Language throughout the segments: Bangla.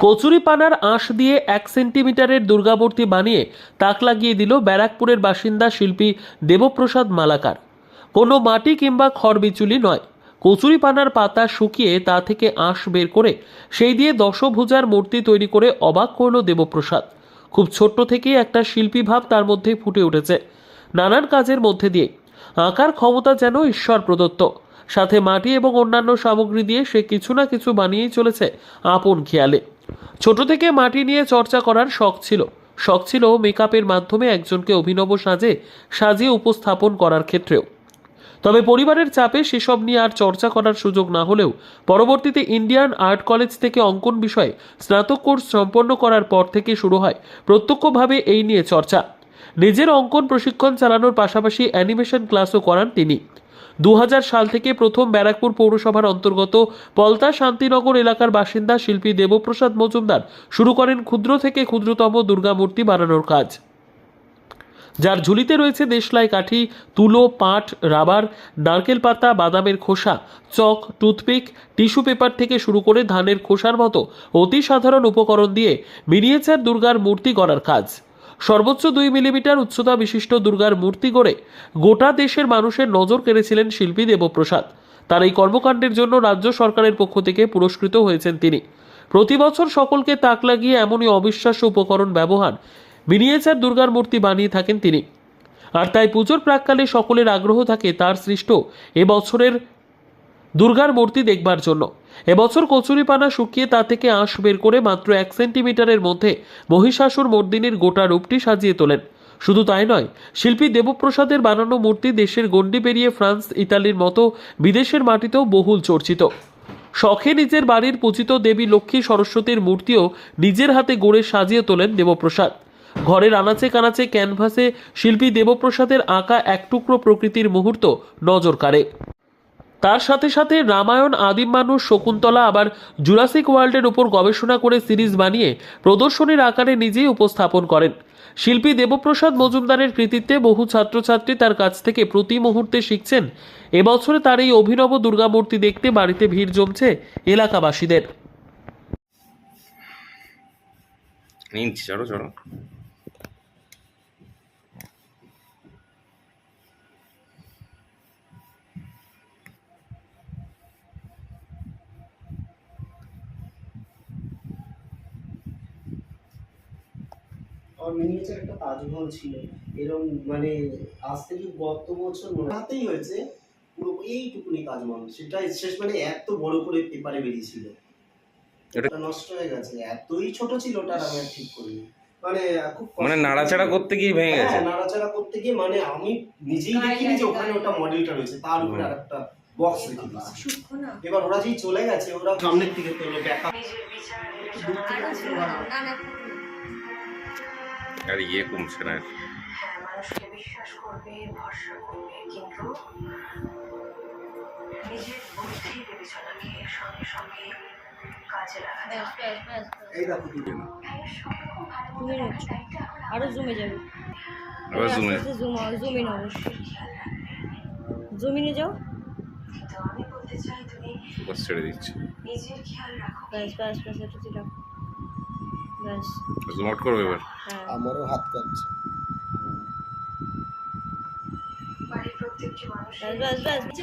কচুরিপানার আঁশ দিয়ে এক সেন্টিমিটারের দুর্গামূর্তি বানিয়ে তাক লাগিয়ে দিল ব্যারাকপুরের বাসিন্দা শিল্পী দেবপ্রসাদ মালাকার। কোনো মাটি কিংবা খড়বিচুলি নয়। কচুরিপানার পাতা শুকিয়ে তা থেকে আঁশ বের করে সেই দিয়ে দশভুজার মূর্তি তৈরি করে অবাক করল দেবপ্রসাদ। খুব ছোট্ট থেকেই একটা শিল্পী ভাব তার মধ্যে ফুটে উঠেছে। নানান কাজের মধ্যে দিয়ে। আঁকার ক্ষমতা যেন ঈশ্বর প্রদত্ত। সাথে মাটি এবং অন্যান্য সামগ্রী দিয়ে সে কিছু না কিছু বানিয়েই চলেছে আপন খেয়ালে। ছোট থেকে মাটি নিয়ে চর্চা করার শখ ছিল। শখ ছিল মেকআপের মাধ্যমে একজনকে অভিনব সাজে, সাজিয়ে উপস্থাপন করার ক্ষেত্রেও। তবে পরিবারের চাপে সেসব নিয়ে আর চর্চা করার সুযোগ না হলেও, পরবর্তীতে ইন্ডিয়ান আর্ট কলেজ থেকে অঙ্কন বিষয়ে স্নাতক কোর্স সম্পন্ন করার পর থেকে শুরু হয় প্রত্যক্ষভাবে এই নিয়ে চর্চা। নিজের অঙ্কন প্রশিক্ষণ চালানোর পাশাপাশি অ্যানিমেশন ক্লাসও করান তিনি। দু হাজার সাল থেকে প্রথম ব্যারাকপুর পৌরসভার অন্তর্গত পলতা শান্তিনগর এলাকার বাসিন্দা শিল্পী দেবপ্রসাদ মজুমদার শুরু করেন ক্ষুদ্র থেকে ক্ষুদ্রতম দুর্গামূর্তি বানানোর কাজ। যার ঝুলিতে রয়েছে দেশলাই কাঠি, তুলো, পাট, রাবার, নারকেল পাতা, বাদামের খোসা, চক, টুথপিক, টিস্যু পেপার থেকে শুরু করে ধানের খোসার মতো অতি সাধারণ উপকরণ দিয়ে মিনিয়েচার দুর্গার মূর্তি গড়ার কাজ। সর্বোচ্চ দুই মিলিমিটার উচ্চতা বিশিষ্ট দুর্গার মূর্তি গড়ে গোটা দেশের মানুষের নজর কেড়েছিলেন শিল্পী দেবপ্রসাদ। তার এই কর্মকাণ্ডের জন্য রাজ্য সরকারের পক্ষ থেকে পুরস্কৃত হয়েছেন তিনি। প্রতি বছর সকলকে তাক লাগিয়ে এমনই অবিশ্বাস্য উপকরণ ব্যবহার, মিনিয়েচার দুর্গার মূর্তি বানিয়ে থাকেন তিনি। আর তাই পুজোর প্রাককালে সকলের আগ্রহ থাকে তার সৃষ্ট এবছরের দুর্গার মূর্তি দেখবার জন্য। এবছর কচুরিপানা শুকিয়ে তা থেকে আঁশ বের করে মাত্র এক সেন্টিমিটারের মধ্যে মহিষাসুর মর্দিনীর গোটা রূপটি সাজিয়ে তোলেন। শুধু তাই নয়, শিল্পী দেবপ্রসাদের বানানো মূর্তি দেশের গণ্ডি পেরিয়ে ফ্রান্স, ইতালির মতো বিদেশের মাটিতেও বহুল চর্চিত। শখে নিজের বাড়ির পূজিত দেবী লক্ষ্মী সরস্বতীর মূর্তিও নিজের হাতে গড়ে সাজিয়ে তোলেন দেবপ্রসাদ। ঘরের আনাচে কানাচে ক্যানভাসে শিল্পী দেবপ্রসাদের আঁকা এক টুকরো প্রকৃতির মুহূর্ত নজর কাড়ে। তার সাথে সাথে রামায়ণ আদিম মানুষ শকুন্তলা আবার জুরাসিক ওয়ার্ল্ডের উপর গবেষণা করে সিরিজ বানিয়ে প্রদর্শনীর আকারে নিজেই উপস্থাপন করেন। শিল্পী দেবপ্রসাদ মজুমদারের কৃতিত্বে বহু ছাত্রছাত্রী তার কাছ থেকে প্রতি মুহূর্তে শিখছেন। এবছরে তার এই অভিনব দুর্গামূর্তি দেখতে বাড়িতে ভিড় জমছে এলাকাবাসীদের। আমার মিনিয়েচার একটা তাজমহল ছিল। এরকম মানে আজ থেকে গত বছর মনে হাতেই হয়েছে পুরো এইটুকুনি তাজমহল। সেটা শেষ মানে এত বড় করে পেপারে বেরিয়েছিল। এটা- নষ্ট হয়ে গেছে। এতই ছোট ছিল ওটা আমি ঠিক করিনি। মানে খুব মানে নাড়াচাড়া করতে গিয়ে ভেঙে গেছে। হ্যাঁ, নাড়াচাড়া করতে গিয়ে মানে আমি নিজেই দেখিনি যে ওখানে ওটা মডেলটা রয়েছে। তার উপরে হুম। আর একটা বক্স রেখে দিয়েছি। এবার ওরা যেই চলে গেছে ওরা সামনের দিকে তোলো ব্যাকআপ আর ইয়ে কমছে না হ্যাঁ মানুষকে বিশ্বাস করবে ভরসা করবে কিন্তু নিজের বুদ্ধি বিবেচনাকে সঙ্গে সঙ্গে কাজে লাগাতে আরও জমে যাবে। আবার জুমে জুম জুম ইন অবশ্যই। জুম ইনে যাও। ছেড়ে দিচ্ছি। নিজের খেয়াল রাখো। ব্যাস ব্যাস ব্যাস একটু দিলাম ব্যাস। জুম আউট করবে এবার। হ্যাঁ। আমারও হাত কাঁপছে। বাড়ির প্রত্যেকটি মানুষের ব্যাস ব্যাস ব্যাস।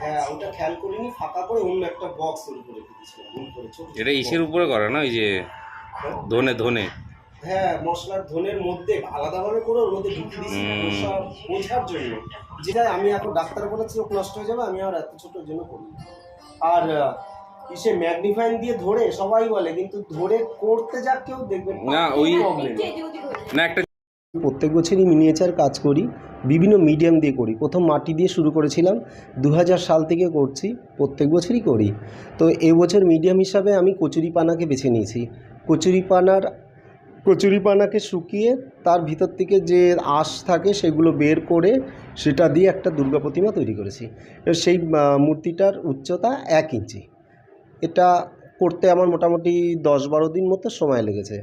হ্যাঁ ওটা খেয়াল করিনি ফাঁকা করে অন্য একটা বক্স উপরে দিয়েছিলাম ভুল করে ছোট ছোট এটা ইসের উপরে করে না ওই যে হ্যাঁ? ধনে ধনে? হ্যাঁ মশলার ধনের মধ্যে আলাদাভাবে করে ওর মধ্যে ঢুকিয়ে দিয়েছি বোঝার জন্য। যেটা আমি এখন ডাক্তার বলেছি নষ্ট হয়ে যাবে আমি আর এত ছোটোর জন্য করি আর ইসে ম্যাগনিফাইং দিয়ে ধরে সবাই বলে কিন্তু ধরে করতে যা কেউ দেখবে না, ওই- না একটা প্রত্যেক বছরই মিনিয়েচার কাজ করি বিভিন্ন মিডিয়াম দিয়ে করি। প্রথম মাটি দিয়ে শুরু করেছিলাম দু হাজার সাল থেকে করছি প্রত্যেক বছরই করি। তো এবছর মিডিয়াম হিসাবে আমি কচুরিপানাকে বেছে নিয়েছি। কচুরিপানার কচুরিপানাকে শুকিয়ে তার ভিতর থেকে যে আঁশ থাকে সেগুলো বের করে সেটা দিয়ে একটা দুর্গা প্রতিমা তৈরি করেছি। সেই মূর্তিটার উচ্চতা এক ইঞ্চি। এটা করতে আমার মোটামুটি দশ বারো দিন মতো সময় লেগেছে।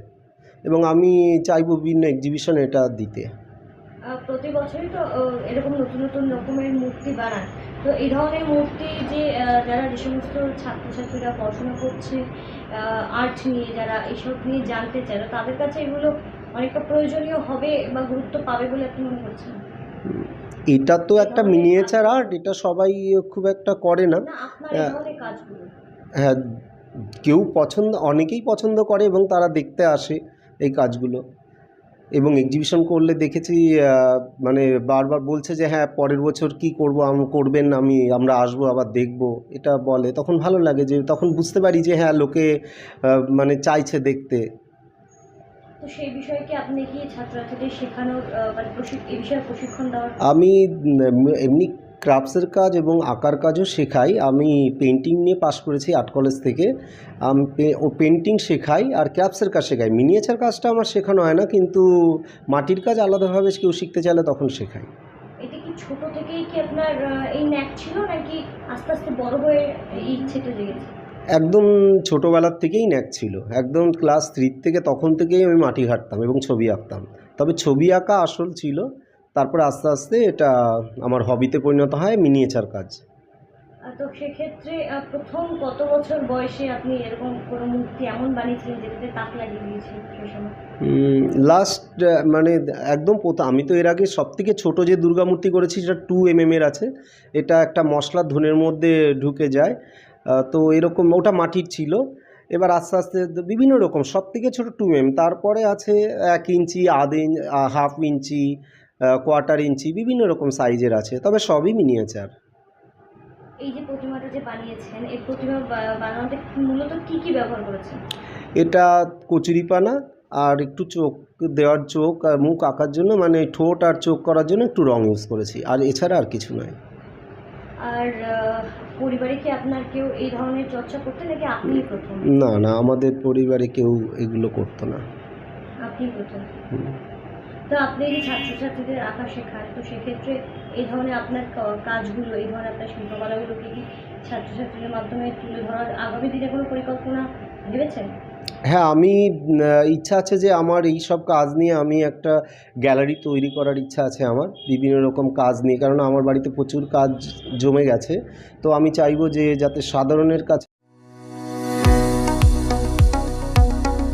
এবং আমি চাইব বিভিন্ন এক্সিবিশনে এটা দিতে। প্রতি বছরই তো এরকম নতুন নতুন রকমের মূর্তি বানান। তো এই ধরনের মূর্তি যে যারা যে সমস্ত ছাত্রছাত্রীরা পড়াশোনা করছে আর্ট নিয়ে যারা এইসব নিয়ে জানতে চায় তাদের কাছে এগুলো অনেকটা প্রয়োজনীয় হবে বা গুরুত্ব পাবে বলে আপনি মনে করছেন? এটা তো একটা মিনিয়েচার আর্ট এটা সবাই খুব একটা করে না। হ্যাঁ। কেউ পছন্দ অনেকেই পছন্দ করে এবং তারা দেখতে আসে এই কাজগুলো এবং এক্সিবিশন করলে দেখেছি মানে বারবার বলছে যে হ্যাঁ পরের বছর কি করব আম করবেন আমি আমরা আসব আবার দেখব এটা বলে তখন ভালো লাগে যে তখন বুঝতে পারি যে হ্যাঁ লোকে মানে চাইছে দেখতে সেই বিষয়ে কি আপনি কি ছাত্রছাত্রীদের শেখানোর মানে এই বিষয়ে প্রশিক্ষণ দেওয়ার আমি এমনি ক্রাফটসের কাজ এবং আঁকার কাজও শেখাই। আমি পেন্টিং নিয়ে পাশ করেছি আর্ট কলেজ থেকে। আমি ও পেন্টিং শেখাই আর ক্রাফটসের কাজ শেখাই। মিনিয়েচার কাজটা আমার শেখানো হয় না কিন্তু মাটির কাজ আলাদাভাবে কেউ শিখতে চাইলে তখন শেখাই। এটা কি ছোট থেকেই কি আপনার এই ন্যাক ছিল নাকি আস্তে আস্তে বড় হয়ে ইচ্ছেটা জেগেছে? একদম ছোটোবেলার থেকেই ন্যাক ছিল। একদম ক্লাস থ্রির থেকে তখন থেকেই আমি মাটি ঘাটতাম এবং ছবি আঁকতাম। তবে ছবি আঁকা আসল ছিল। তারপরে আস্তে আস্তে এটা আমার হবিতে পরিণত হয় মিনিয়েচার কাজ। তো সেক্ষেত্রে প্রথম কত বছর বয়সে আপনি এরকম কোনো মূর্তি এমন বানিয়েছিলেন যেটাতে তাক লাগিয়ে দিয়েছিলেন সেই সময়? লাস্ট মানে একদম প্রথম আমি তো এর আগে সব থেকে ছোটো যে দুর্গা মূর্তি করেছি সেটা টু এম এর আছে। এটা একটা মশলার ধনের মধ্যে ঢুকে যায়। তো এরকম ওটা মাটির ছিল। এবার আস্তে আস্তে বিভিন্ন রকম সব থেকে ছোটো টু এম তারপরে আছে এক ইঞ্চি আধ inch half inch quarter inch বিভিন্ন রকম সাইজের আছে তবে সবই মিনিয়েচার এই যে প্রতিমাটা যে বানিয়েছেন এই প্রতিমা বানানোতে মূলত কি কি ব্যবহার করেছেন? এটা কচুরিপানা আর একটু চোখ দেওয়ার চোখ আর মুখ আঁকার জন্য মানে ঠোঁট আর চোখ করার জন্য একটু রং ইউজ করেছি আর এছাড়া আর কিছু নয় আর পরিবারে কি আপনার কেউ এই ধরনের চর্চা করতে নাকি আপনিই প্রথম? না না আমাদের পরিবারে কেউ এগুলো করতো না। আপনিই প্রথম। তো আপনি যে ছাত্রছাত্রীদের আঁকা শেখান, তো সেক্ষেত্রে এই ধরনের আপনার কাজগুলো, এই ধরনের আপনার শিল্পকলাগুলোকে কি ছাত্রছাত্রীদের মাধ্যমে তুলে ধরার আগামী দিনে কোনো পরিকল্পনা ভেবেছেন? হ্যাঁ আমি ইচ্ছা আছে যে আমার এই সব কাজ নিয়ে আমি একটা গ্যালারি তৈরি করার ইচ্ছা আছে আমার, বিভিন্ন রকম কাজ নিয়ে কারণ আমার বাড়িতে প্রচুর কাজ জমে গেছে। তো আমি চাইব যে যাতে সাধারণের কাছে